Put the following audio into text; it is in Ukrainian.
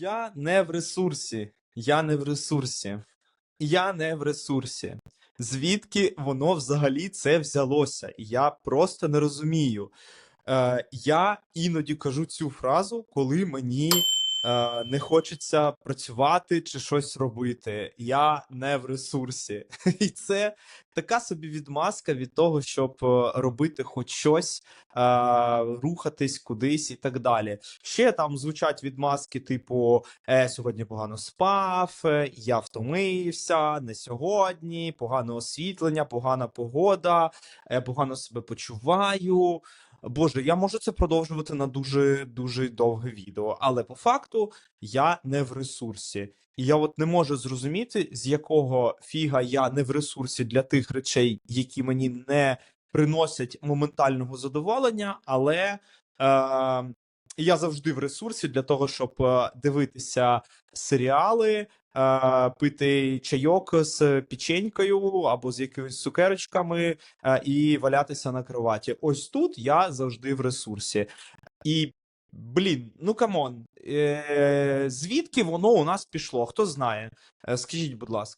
Я не в ресурсі. Я не в ресурсі. Я не в ресурсі. Звідки воно взагалі це взялося? Я просто не розумію. Е, я іноді кажу цю фразу, коли мені е, не хочеться працювати чи щось робити. Я не в ресурсі. І це така собі відмазка від того, щоб е, робити хоч щось, е, рухатись кудись і так далі. Ще там звучать відмазки, типу: е, сьогодні погано спав, я втомився, не сьогодні, погане освітлення, погана погода, е, погано себе почуваю. Боже, я можу це продовжувати на дуже дуже довге відео, але по факту я не в ресурсі. І я от не можу зрозуміти, з якого фіга я не в ресурсі для тих речей, які мені не приносять моментального задоволення, але е, я завжди в ресурсі для того, щоб е, дивитися серіали, е, пити чайок з печенькою або з якимись цукерочками е, і валятися на кроваті. Ось тут я завжди в ресурсі. І блін, ну камон, звідки воно у нас пішло? Хто знає? Скажіть, будь ласка.